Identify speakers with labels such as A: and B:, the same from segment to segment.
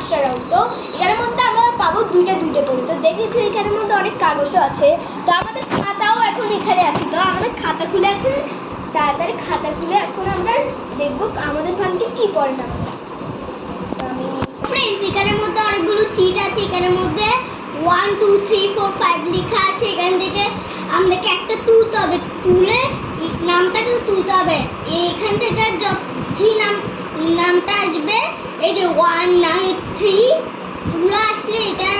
A: পাঁচটা রাউন্ড তো এখানের মধ্যে আমরা পাবো দুইটা দুইটা করে। তো দেখেছ এখানের মধ্যে অনেক কাগজও আছে। তো আমাদের খাতাও এখন এখানে আছে। তো আমাদের খাতা খুলে এখন, তাড়াতাড়ি খাতা খুলে এখন আমরা দেখব আমাদের ভাগ্যে কি পড়ে না
B: ফ্রেন্ডস এখানের মধ্যে অনেকগুলো চিট আছে। এখানের মধ্যে one two three four five লেখা আছে। এখান থেকে আমাদেরকে একটা তুলতে হবে। তুলে নামটাকে তুলতে হবে। এখান থেকে যে নাম নামটা আসবে, এই যে ওয়ান নাম থ্রি এগুলো আসলে এটা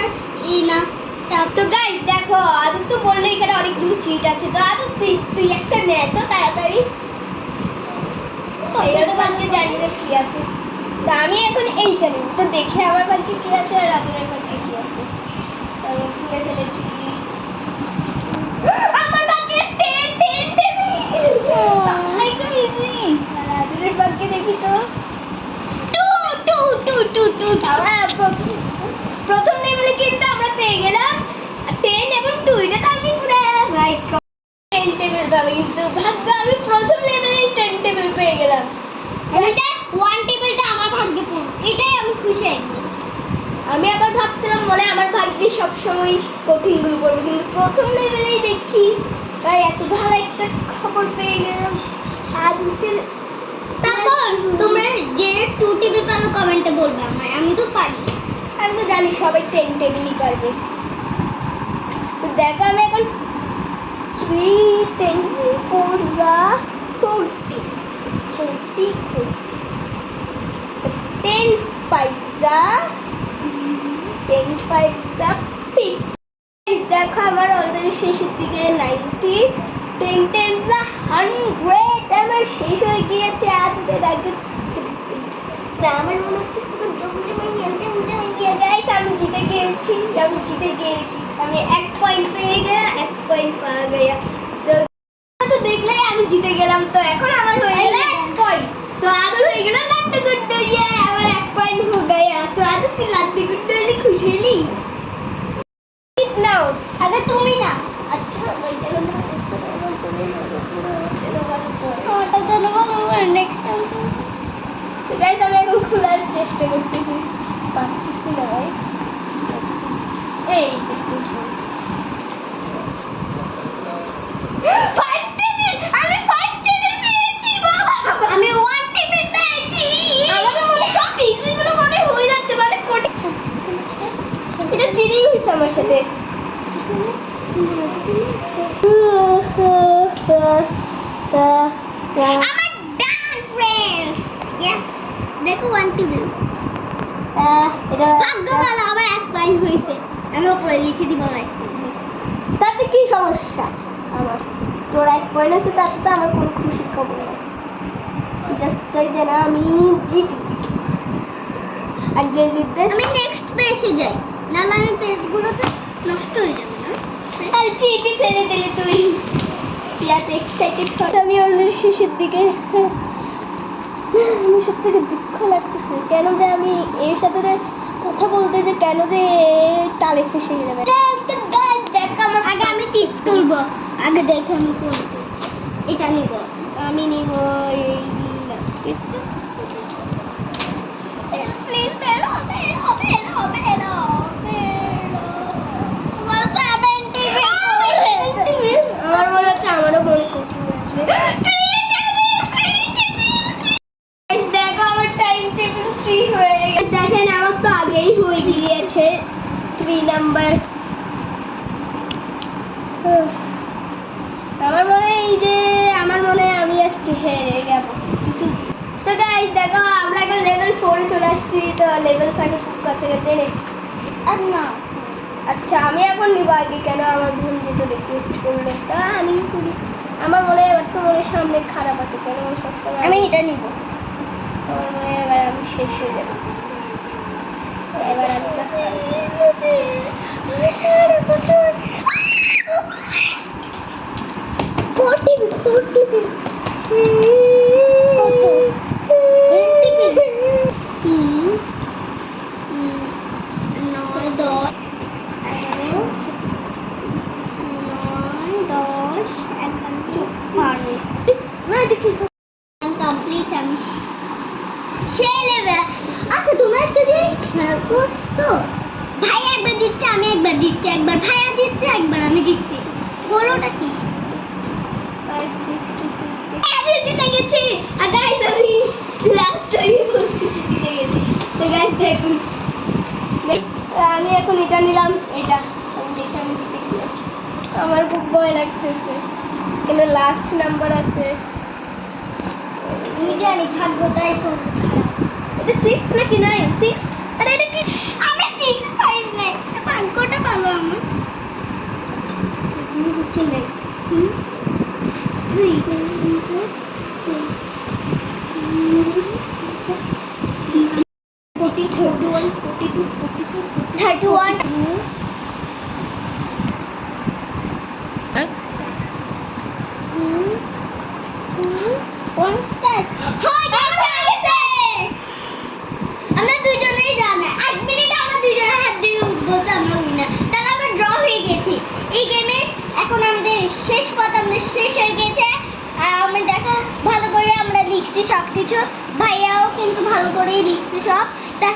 B: এই নামটা
A: তো গাইস দেখো আদর তো বললে এখানে অনেকগুলো চিট আছে। তো আদর তুই তুই একটা নে তো তাড়াতাড়ি। এগারোটা ভাগ্যে জানি না কি আছে। তো আমি এখন এইখানে তো দেখে আমার বাড়িতে কি আছে আর আদরের বাড়িতে কি আছে। আমি ফেলেছি আমার ভাগ্যে টেন টেন টেবিল একদম ইজি আদরের ভাগ্যে দেখি তো
B: two two two two two
A: হ্যাঁ প্রথম প্রথম লেভেলে কিন্তু আমরা পেয়ে গেলাম টেন এবং টু এটা তো আমি পুরো রাইট টেবিল কিন্তু ভাগ্য আমি প্রথম লেভেলেই টেন টেবিল পেয়ে গেলাম।
B: এটা ওয়ান টেবিলটা আমার ভাগ্যে পড়বে এটাই আমি খুশি একদম
A: আমি আবার ভাবছিলাম মনে আমার ভাগ্যে সবসময় কঠিনগুলো পড়বে কিন্তু প্রথম লেভেলেই দেখি তাই এত ভালো একটা খবর পেয়ে গেলাম। আর
B: তারপর তোমরা যে টু টেবিল পারো কমেন্টে বলবে আমায় আমি তো পারি।
A: আমি তো জানি সবাই টেন টেবিলই পারবে। তো দেখো আমি এখন থ্রি টেন ফোর যা ফোরটি ফোরটি টেন ফাইভ যা টেন ফাইভ যা দেখো আমার অলরেডি শেষের দিকে নাইনটি টেন টেন যা হান্ড্রেড আমার শেষ হয়ে গিয়েছে না, আমার মনে হচ্ছে পুরো জমে জমে গিয়েছে আমি জিতে গিয়েছি, আমি জিতে গিয়েছি। আমি এক পয়েন্ট পেয়ে গেলাম এক পয়েন্ট পাওয়া গেয়া তো তো দেখলেই আমি জিতে গেলাম তো এখন আমার হয়ে গেল এক পয়েন্ট তো আদর হয়ে গেল লাড্ডু গুড্ডু ইয়ে আমার এক পয়েন্ট হয়ে গয়া তো আদর তুই লাড্ডু গুড্ডু হলে খুশি হলি? নাও
B: আগে তুমি না।
A: আচ্ছা
B: নেক্সট টাইম
A: তো গাইস আমি এখন খোলার চেষ্টা করতেছি। পারতেছি না ভাই এই যে ফাইভ টেবিল আমি ফাইভ টেবিল পেয়েছি বাবা
B: আমি ওয়ান টেবিল পেয়েছি
A: আমাদের মনে সব ইজিগুলো মনে হয়ে যাচ্ছে মানে কোটি এটা সাথে
B: আমার ডান ফ্রেন্ডস ইয়েস দেখো ওয়ান টেবিল
A: এটা
B: ভাগ্য আমার এক পয়েন্ট হয়েছে। আমি লিখে দিব না
A: তাতে কি সমস্যা? আমার তোর এক পয়েন্ট আছে তাতে তো আমার কোনো খুশির খবর নেই। জাস্ট চাই যে না আমি জিতি। আর যে জিতবে
B: আমি নেক্সট পেজে যাই। নাহলে আমি পেজগুলোতে নষ্ট হয়ে যাবে না।
A: আর চিঠি ফেলে দিলে তুই। এত এক্সাইটেড আমি অলরেডি শেষের দিকে আমি সব থেকে দুঃখ লাগতেছে কেন যে আমি এর সাথে যে কথা বলতে যে কেন যে টালে ফেসে যাবে দেখ আমার
B: আগে আমি টিপ তুলবো? আগে দেখে আমি কোনছি এটা নিব।
A: আমি নিব এই লাস্টেরটা প্লিজ বেরো বেরো বেরো বেরো বেরো
B: আমার সেভেন্টি
A: আমার মনে হচ্ছে আমারও মনে কঠিন আসবে দেখো আমার টাইম টেবিল থ্রি হয়ে গেছে দেখেন আমার তো আগেই হয়ে গিয়েছে থ্রি নাম্বার। আমার মনে হয় এই যে আমার মনে আমি আজকে হেরে গেল কিছু তো গাইস দেখো আমরা এখন লেভেল ফোরে চলে আসছি তো লেভেল ফাইভে খুব কাছাকাছি নেই
B: আর না।
A: আচ্ছা আমি এখন নিব আগে কেন আমার বোন যেহেতু রিকোয়েস্ট করল তা আমি করি। আমার মনে হয় এবার তো মনে সামনে খারাপ আছে কেন সবসময়
B: আমি এটা নিব।
A: আমার মনে হয় এবার আমি শেষ হয়ে যাব। এবার আমি
B: আচ্ছা তোমরা একটা জিনিস ভাই একবার দিচ্ছে আমি একবার দিচ্ছি একবার ভাইয়া দিচ্ছে একবার আমি দিচ্ছি হলোটা কি
A: ফাইভ সিক্স টু সিক্স আমি জিতে গেছি আর গাইস আমি লাস্ট টাইম জিতে গেছি তো গাইস দেখুন। আমি এখন এটা নিলাম। এটা আমি দেখে আমি জিতে গেলাম আমার খুব ভয় লাগতেছে। এখানে লাস্ট নাম্বার আছে।
B: আমি জানি ভাগ্যটাই তো
A: এটা সিক্স নাকি নাইন সিক্স আরে এটা কি
B: আমি সিক্স ফাইভ নাই ভাগ্যটা ভালো আমার?
A: হচ্ছে নেই।
B: Forty thirty one, forty two, forty two, thirty one. What's that? লিখছি সব কিছু। ভাইয়াও কিন্তু ভালো করেই লিখছি সব। তা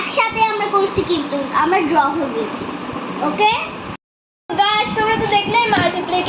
B: একসাথে আমরা করছি কিন্তু, আমরা ড্র হয়ে গেছি। ওকে
A: গাছ তোমরা তো দেখলে মাল্টিপ্লে